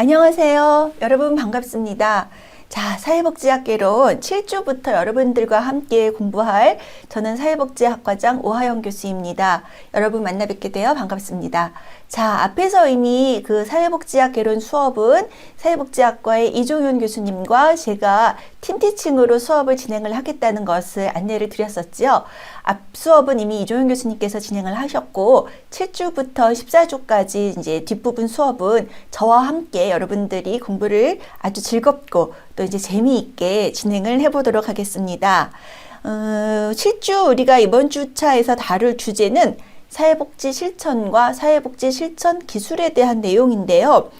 안녕하세요. 여러분 반갑습니다. 자, 사회복지학개론 7주부터 여러분들과 함께 공부할 저는 사회복지학과장 오하영 교수입니다. 여러분 만나 뵙게 되어 반갑습니다. 자, 앞에서 이미 그 사회복지학개론 수업은 사회복지학과의 이종현 교수님과 제가 팀티칭으로 수업을 진행을 하겠다는 것을 안내를 드렸었지요. 앞 수업은 이미 이종현 교수님께서 진행을 하셨고 7주부터 14주까지 이제 뒷부분 수업은 저와 함께 여러분들이 공부를 아주 즐겁고 또 이제 재미있게 진행을 해보도록 하겠습니다. 어, 7주 우리가 이번 주차에서 다룰 주제는 사회복지 실천과 사회복지 실천 기술에 대한 내용인데요.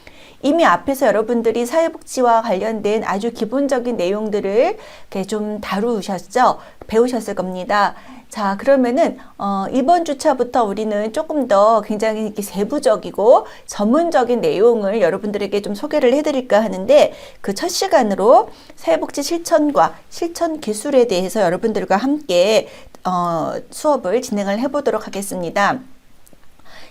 이미 앞에서 여러분들이 사회복지와 관련된 아주 기본적인 내용들을 좀 다루셨죠? 배우셨을 겁니다. 자, 그러면은, 어, 이번 주차부터 우리는 조금 더 굉장히 이렇게 세부적이고 전문적인 내용을 여러분들에게 좀 소개를 해드릴까 하는데 그 첫 시간으로 사회복지 실천과 실천 기술에 대해서 여러분들과 함께 어, 수업을 진행을 해보도록 하겠습니다.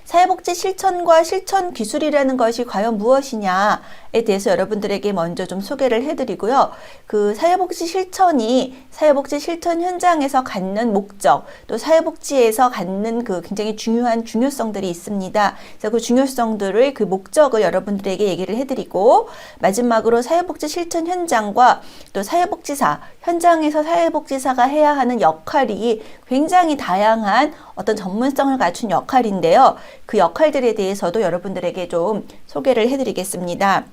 사회복지 실천과 실천 기술이라는 것이 과연 무엇이냐 에 대해서 여러분들에게 먼저 좀 소개를 해드리고요. 그 사회복지 실천이 사회복지 실천 현장에서 갖는 목적, 또 사회복지에서 갖는 그 굉장히 중요한 중요성들이 있습니다. 그래서 그 중요성들을 그 목적을 여러분들에게 얘기를 해드리고 마지막으로 사회복지 실천 현장과 또 사회복지사 현장에서 사회복지사가 해야 하는 역할이 굉장히 다양한 어떤 전문성을 갖춘 역할인데요. 그 역할들에 대해서도 여러분들에게 좀 소개를 해드리겠습니다.